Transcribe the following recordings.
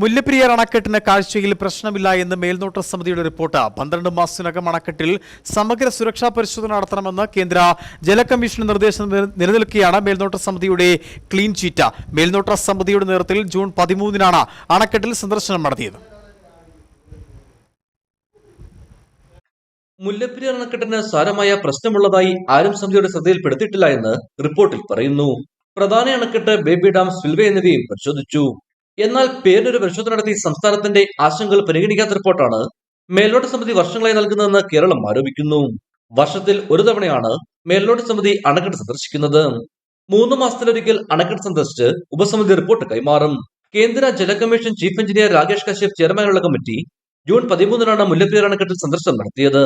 മുല്ലപ്പെരിയാർ അണക്കെട്ടിന് കാഴ്ചയിൽ പ്രശ്നമില്ല എന്ന് മേൽനോട്ട സമിതിയുടെ റിപ്പോർട്ട്. പന്ത്രണ്ട് മാസത്തിനകം അണക്കെട്ടിൽ സമഗ്ര സുരക്ഷാ പരിശോധന നടത്തണമെന്ന് കേന്ദ്ര ജലകമ്മീഷൻ നിർദ്ദേശം നിലനിൽക്കുകയാണ് മേൽനോട്ട സമിതിയുടെ ക്ലീൻ ചീറ്റ. മേൽനോട്ട സമിതിയുടെ നേതൃത്വത്തിൽ ജൂൺ പതിമൂന്നിനാണ് അണക്കെട്ടിൽ സന്ദർശനം നടത്തിയത്. മുല്ലപ്പെരിയാർ അണക്കെട്ടിന് സാരമായ പ്രശ്നമുള്ളതായി ആരും സമിതിയുടെ ശ്രദ്ധയിൽപ്പെടുത്തിയിട്ടില്ല എന്ന് റിപ്പോർട്ടിൽ പറയുന്നു. പ്രധാന അണക്കെട്ട് ബേബി ഡാം സിൽവേ എന്നിവയും പരിശോധിച്ചു. എന്നാൽ പേരിനൊരു പരിശോധന നടത്തി സംസ്ഥാനത്തിന്റെ ആശങ്കകൾ പരിഗണിക്കാത്ത റിപ്പോർട്ടാണ് മേൽനോട്ട സമിതി വർഷങ്ങളായി നൽകുന്നതെന്ന് കേരളം ആരോപിക്കുന്നു. വർഷത്തിൽ ഒരു തവണയാണ് മേൽനോട്ട സമിതി അണക്കെട്ട് സന്ദർശിക്കുന്നത്. മൂന്ന് മാസത്തിലൊരിക്കൽ അണക്കെട്ട് സന്ദർശിച്ച് ഉപസമിതി റിപ്പോർട്ട് കൈമാറും. കേന്ദ്ര ജല commission chief engineer Rakesh Kashyap ചെയർമാനുള്ള committee June പതിമൂന്നിനാണ് മുല്ലപ്പെരിയാർ അണക്കെട്ടിൽ സന്ദർശനം നടത്തിയത്.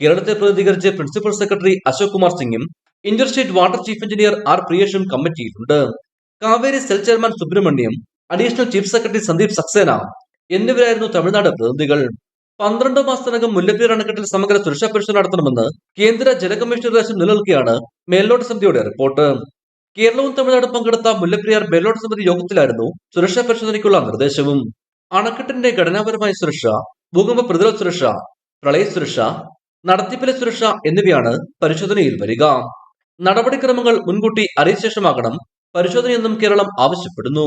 കേരളത്തെ പ്രതിനിധീകരിച്ച് പ്രിൻസിപ്പൽ സെക്രട്ടറി അശോക് കുമാർ സിംഗും interstate water chief engineer R പ്രിയേഷും കമ്മിറ്റിയിലുണ്ട്. Kaveri cell chairman Subramaniam additional chief secretary Sandeep Saxena. എന്നിവരായിരുന്നു തമിഴ്നാട് പ്രതിനിധികൾ. പന്ത്രണ്ട് മാസത്തിനകം മുല്ലപ്പെരിയാർ അണക്കെട്ടിൽ സമഗ്ര സുരക്ഷാ പരിശോധന നടത്തണമെന്ന് കേന്ദ്ര ജല കമ്മീഷൻ നിർദ്ദേശം നിലനിൽക്കുകയാണ് മേൽനോട്ട സമിതിയുടെ റിപ്പോർട്ട്. കേരളവും തമിഴ്നാടും പങ്കെടുത്ത മുല്ലപ്പെരിയാർ മേൽനോട്ട സമിതി യോഗത്തിലായിരുന്നു സുരക്ഷാ പരിശോധനയ്ക്കുള്ള നിർദ്ദേശവും. അണക്കെട്ടിന്റെ ഘടനാപരമായ സുരക്ഷ ഭൂകമ്പ പ്രതിരോധ സുരക്ഷ പ്രളയ സുരക്ഷ നടത്തിപ്പിലെ സുരക്ഷ എന്നിവയാണ് പരിശോധനയിൽ വരിക. നടപടിക്രമങ്ങൾ മുൻകൂട്ടി അറിയിച്ച ശേഷമാകണം പരിശോധനയെന്നും കേരളം ആവശ്യപ്പെടുന്നു.